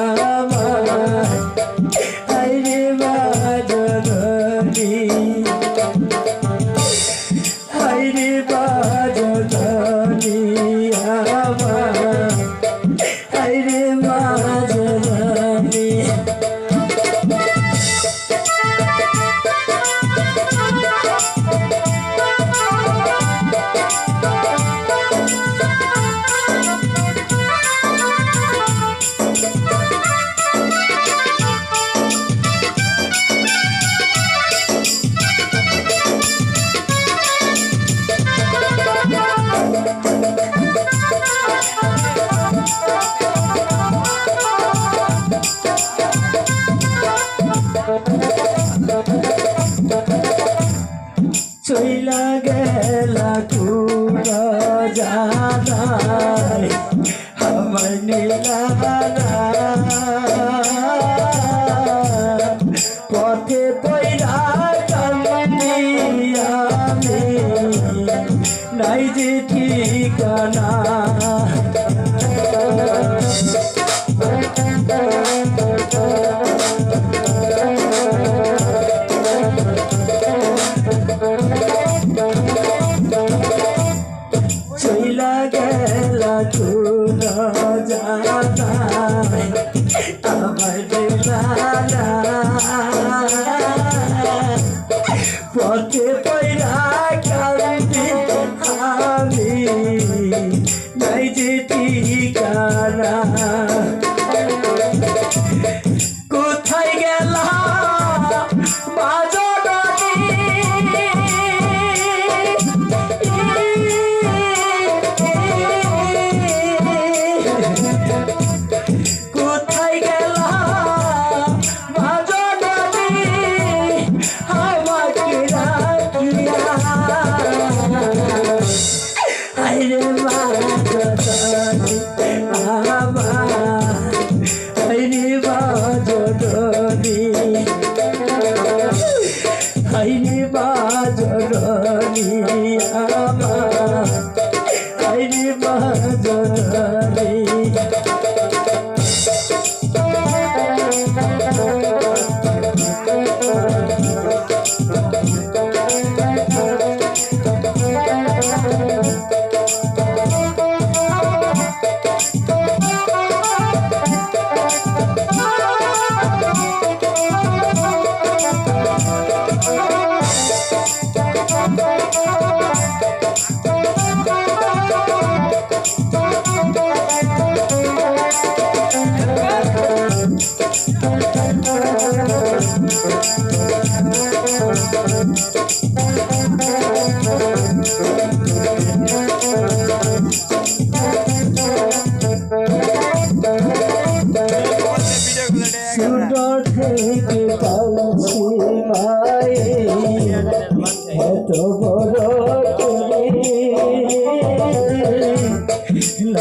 love. আমার নীলা পথে পয়রা নাই যে ঠিকানা। চইলা গেলা কোন জানা আমার বেলা 爱人吗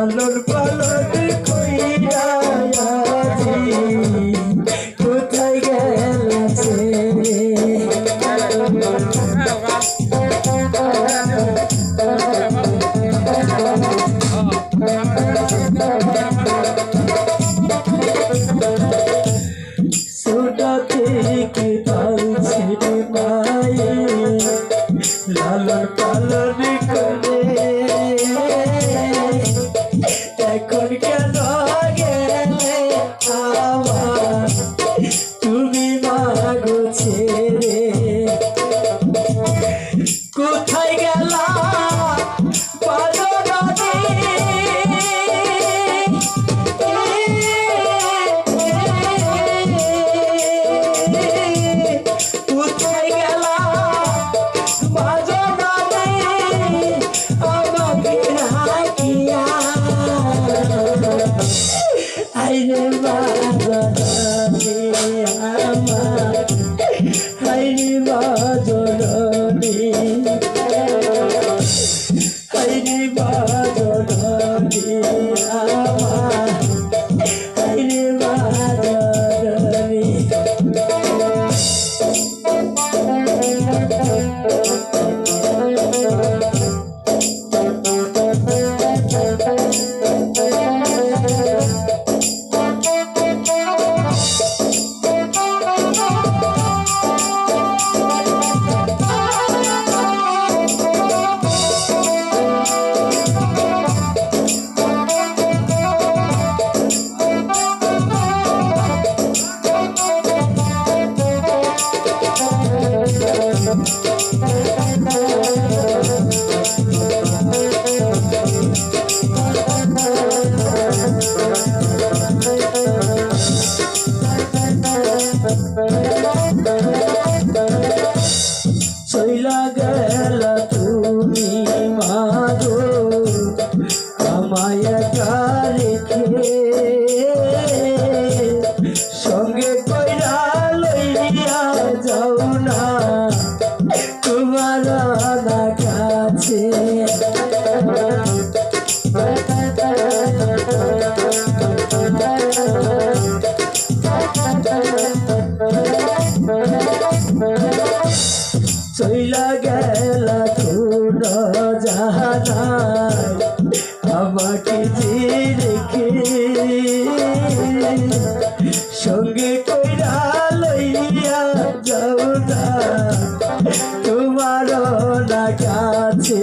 I love Hallelujah. জানায় আমাকে যে রেখে সঙ্গে কইরা লইয়া যাও না তোমার না কাছে।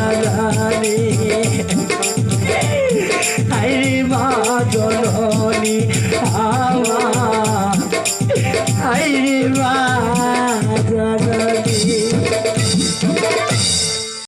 I'm